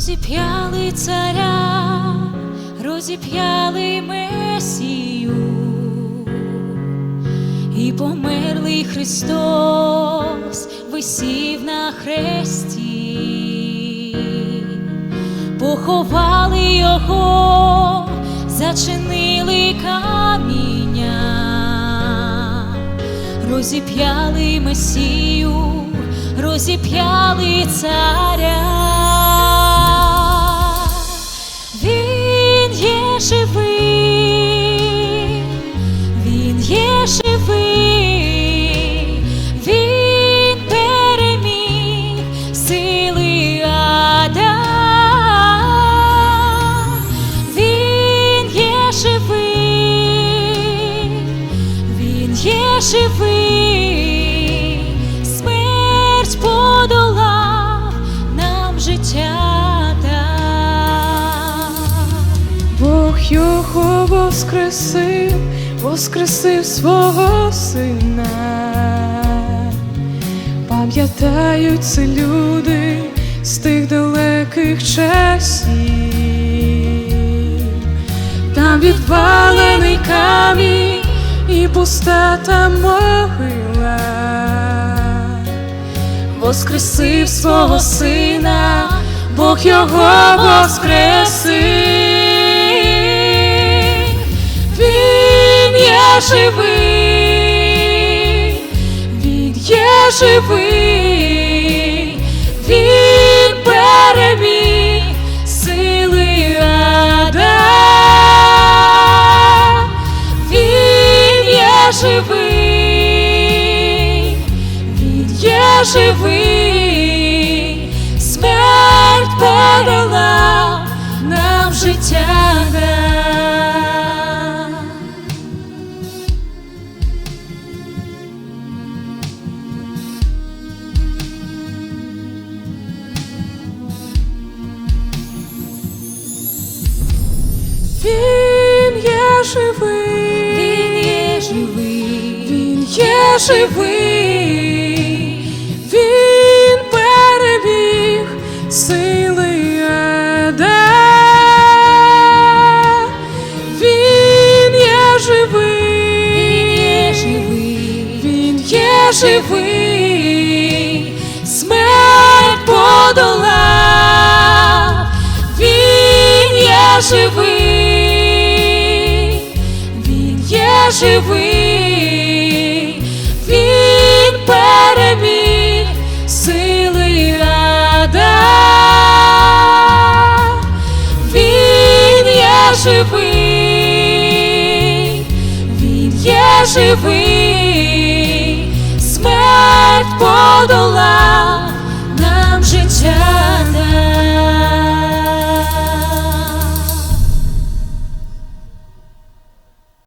розіп'яли царя, розіп'яли Месію, і померлий Христос висів на хресті, поховали його, зачинили каміння, розіп'яли Месію, розіп'яли царя. Живий, смерть подолав нам життя. Бог його воскресив, воскресив свого сина. Пам'ятають це люди з тих далеких часів. Там відвалений камінь і пустата могила. Воскресив свого сина, Бог його воскресив. Він є живий, він є живий, він є живий, смерть перелав нам життя. дав. Він є живий, Він є живий, він є живий, Живий, смерть подолав, він є живий, він є живий, він переміг сили ада. Він є живий, він є живий, смерть подолав нам життя.